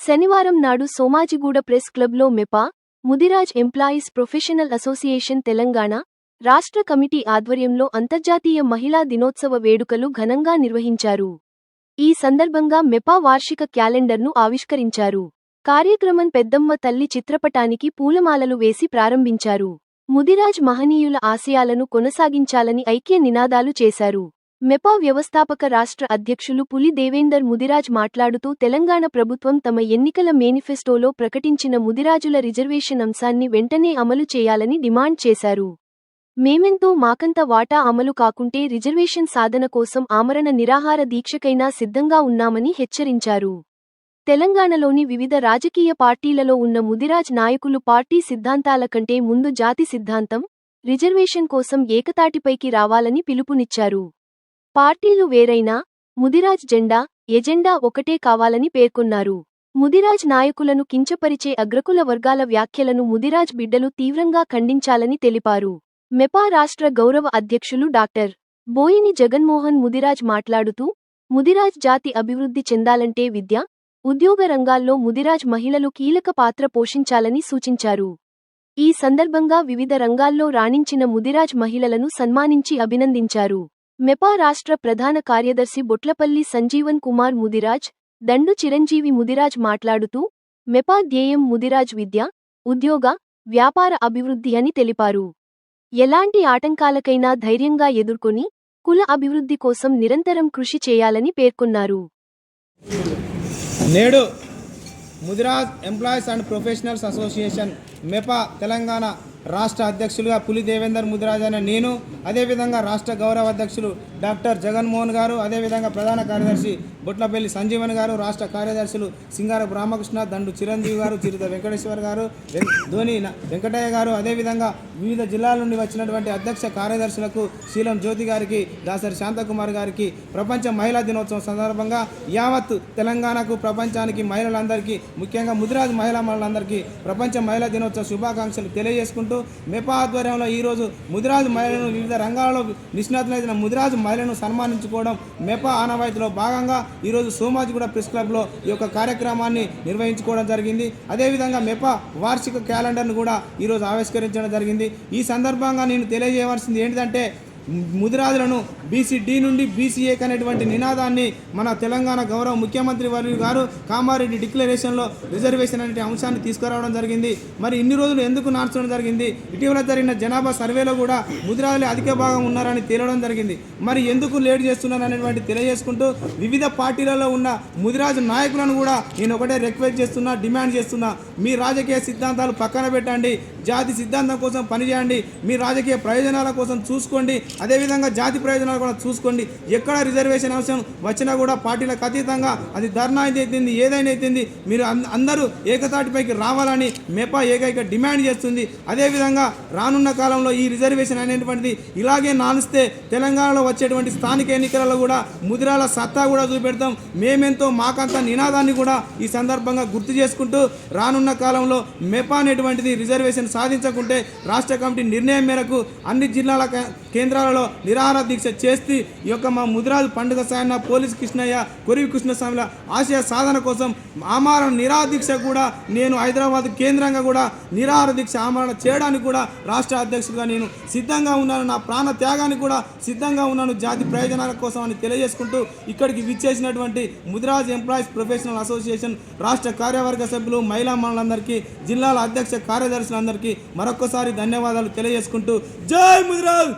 శనివారం నాడు సోమాజిగూడ ప్రెస్ క్లబ్లో MEPA Mudiraj employees professional association Telangana రాష్ట్ర కమిటీ ఆధ్వర్యంలో అంతర్జాతీయ మహిళా దినోత్సవ వేడుకలు ఘనంగా నిర్వహించారు. ఈ సందర్భంగా మెపా వార్షిక క్యాలెండర్ను ఆవిష్కరించారు. కార్యక్రమం పెద్దమ్మ తల్లి చిత్రపటానికి పూలమాలలు వేసి ప్రారంభించారు. ముదిరాజ్ మహనీయుల ఆశయాలను కొనసాగించాలని ఐక్య నినాదాలు చేశారు. మెపా వ్యవస్థాపక రాష్ట్ర అధ్యక్షులు పులి దేవేందర్ ముదిరాజ్ మాట్లాడుతూ తెలంగాణ ప్రభుత్వం తమ ఎన్నికల మేనిఫెస్టోలో ప్రకటించిన ముదిరాజుల రిజర్వేషన్ అంశాన్ని వెంటనే అమలు చేయాలని డిమాండ్ చేశారు. మేమెంతో మాకంత వాటా అమలు కాకుంటే రిజర్వేషన్ సాధన కోసం ఆమరణ నిరాహార దీక్షకైనా సిద్ధంగా ఉన్నామని హెచ్చరించారు. తెలంగాణలోని వివిధ రాజకీయ పార్టీలలో ఉన్న ముదిరాజ్ నాయకులు పార్టీ సిద్ధాంతాల కంటే ముందు జాతి సిద్ధాంతం రిజర్వేషన్ కోసం ఏకతాటిపైకి రావాలని పిలుపునిచ్చారు. పార్టీలు వేరైనా ముదిరాజ్ జెండా ఎజెండా ఒకటే కావాలని పేర్కొన్నారు. ముదిరాజ్ నాయకులను కించపరిచే అగ్రకుల వర్గాల వ్యాఖ్యలను ముదిరాజ్ బిడ్డలు తీవ్రంగా ఖండించాలని తెలిపారు. మెపా రాష్ట్ర గౌరవ అధ్యక్షులు డాక్టర్ బోయిని జగన్మోహన్ ముదిరాజ్ మాట్లాడుతూ ముదిరాజ్ జాతి అభివృద్ధి చెందాలంటే విద్య ఉద్యోగ రంగాల్లో ముదిరాజ్ మహిళలు కీలక పాత్ర పోషించాలని సూచించారు. ఈ సందర్భంగా వివిధ రంగాల్లో రాణించిన ముదిరాజ్ మహిళలను సన్మానించి అభినందించారు. మెపా రాష్ట్ర ప్రధాన కార్యదర్శి బొట్లపల్లి సంజీవన్ కుమార్ ముదిరాజ్ దండు చిరంజీవి ముదిరాజ్ మాట్లాడుతూ మెపా ధ్యేయం ముదిరాజ్ విద్య ఉద్యోగ వ్యాపార అభివృద్ధి అని తెలిపారు. ఎలాంటి ఆటంకాలకైనా ధైర్యంగా ఎదుర్కొని కుల అభివృద్ధి కోసం నిరంతరం కృషి చేయాలని పేర్కొన్నారు. నేడు Mudiraj employees and professionals association MEPA Telangana రాష్ట్ర అధ్యక్షులుగా పులి దేవేందర్ ముదిరాజ్ అనే నేను అదేవిధంగా రాష్ట్ర గౌరవ అధ్యక్షులు డాక్టర్ జగన్మోహన్ గారు అదేవిధంగా ప్రధాన కార్యదర్శి బొట్లపల్లి సంజీవన్ గారు రాష్ట్ర కార్యదర్శులు సింగారపు రామకృష్ణ దండు చిరంజీవి గారు చిరుత వెంకటేశ్వర్ గారు ధోని వెంకటయ్య గారు అదేవిధంగా వివిధ జిల్లాల నుండి వచ్చినటువంటి అధ్యక్ష కార్యదర్శులకు శీలం జ్యోతి గారికి దాసరి శాంతకుమార్ గారికి ప్రపంచ మహిళా దినోత్సవం సందర్భంగా యావత్ తెలంగాణకు ప్రపంచానికి మహిళలందరికీ ముఖ్యంగా ముదిరాజ్ మహిళా మహిళలందరికీ ప్రపంచ మహిళా దినోత్సవ శుభాకాంక్షలు తెలియజేసుకుంటూ మెపా ఆధ్వర్యంలో ఈరోజు ముదిరాజ్ మహిళలను వివిధ రంగాలలో నిష్ణాతులైన ముదిరాజు మహిళను సన్మానించుకోవడం మెపా ఆనవాయితీలో భాగంగా ఈరోజు సోమాజిగూడ ప్రెస్ క్లబ్లో ఈ యొక్క కార్యక్రమాన్ని నిర్వహించుకోవడం జరిగింది. అదేవిధంగా మెపా వార్షిక క్యాలెండర్ను కూడా ఈరోజు ఆవిష్కరించడం జరిగింది. ఈ సందర్భంగా నేను తెలియజేయవలసింది ఏంటంటే ముదిరాజులను బీసీడీ నుండి బీసీఏ అనేటువంటి నినాదాన్ని మన తెలంగాణ గౌరవ ముఖ్యమంత్రి వర్యులు గారు కామారెడ్డి డిక్లరేషన్లో రిజర్వేషన్ అనే అంశాన్ని తీసుకురావడం జరిగింది. మరి ఇన్ని రోజులు ఎందుకు నార్చడం జరిగింది? ఇటీవల జరిగిన జనాభా సర్వేలో కూడా ముదిరాజులే అధిక భాగం ఉన్నారని తేలడం జరిగింది. మరి ఎందుకు లేట్ చేస్తున్నారు అనేటువంటి తెలియజేసుకుంటూ వివిధ పార్టీలలో ఉన్న ముదిరాజు నాయకులను కూడా నేను ఒకటే రిక్వెస్ట్ చేస్తున్నా డిమాండ్ చేస్తున్నా. మీ రాజకీయ సిద్ధాంతాలు పక్కన పెట్టండి. జాతి సిద్ధాంతం కోసం పనిచేయండి. మీ రాజకీయ ప్రయోజనాల కోసం చూసుకోండి. అదేవిధంగా జాతి ప్రయోజనాలు కూడా చూసుకోండి. ఎక్కడ రిజర్వేషన్ అంశం వచ్చినా కూడా పార్టీలకు అతీతంగా అది ధర్నా అయితేంది ఏదైనా అయితేంది మీరు అందరూ ఏకతాటిపైకి రావాలని మెపా ఏకైక డిమాండ్ చేస్తుంది. అదేవిధంగా రానున్న కాలంలో ఈ రిజర్వేషన్ అనేటువంటిది ఇలాగే నానిస్తే తెలంగాణలో వచ్చేటువంటి స్థానిక ఎన్నికలలో కూడా ముదిరాల సత్తా కూడా చూపెడతాం. మేమెంతో మాకంత నినాదాన్ని కూడా ఈ సందర్భంగా గుర్తు చేసుకుంటూ రానున్న కాలంలో మెపా అనేటువంటిది రిజర్వేషన్ సాధించకుంటే రాష్ట్ర కమిటీ నిర్ణయం మేరకు అన్ని జిల్లాల కేంద్రాలలో నిరాహార దీక్ష చేసి ఈ యొక్క మా ముదిరాజు పండుగ సాయన పోలీస్ కృష్ణయ్య కొరివి కృష్ణస్వామిల ఆశయ సాధన కోసం ఆమరణ నిరాహార దీక్ష కూడా నేను హైదరాబాద్ కేంద్రంగా కూడా నిరాహార దీక్ష ఆమరణ చేయడానికి కూడా రాష్ట్ర అధ్యక్షుడిగా నేను సిద్ధంగా ఉన్నాను. నా ప్రాణ త్యాగానికి కూడా సిద్ధంగా ఉన్నాను. జాతి ప్రయోజనాల కోసం అని తెలియజేసుకుంటూ ఇక్కడికి విచ్చేసినటువంటి ముదిరాజ్ ఎంప్లాయీస్ ప్రొఫెషనల్ అసోసియేషన్ రాష్ట్ర కార్యవర్గ సభ్యులు మహిళా మనులందరికీ జిల్లాల అధ్యక్ష కార్యదర్శులందరికీ మరొకసారి ధన్యవాదాలు తెలియజేసుకుంటూ జై ముదిరాజ్!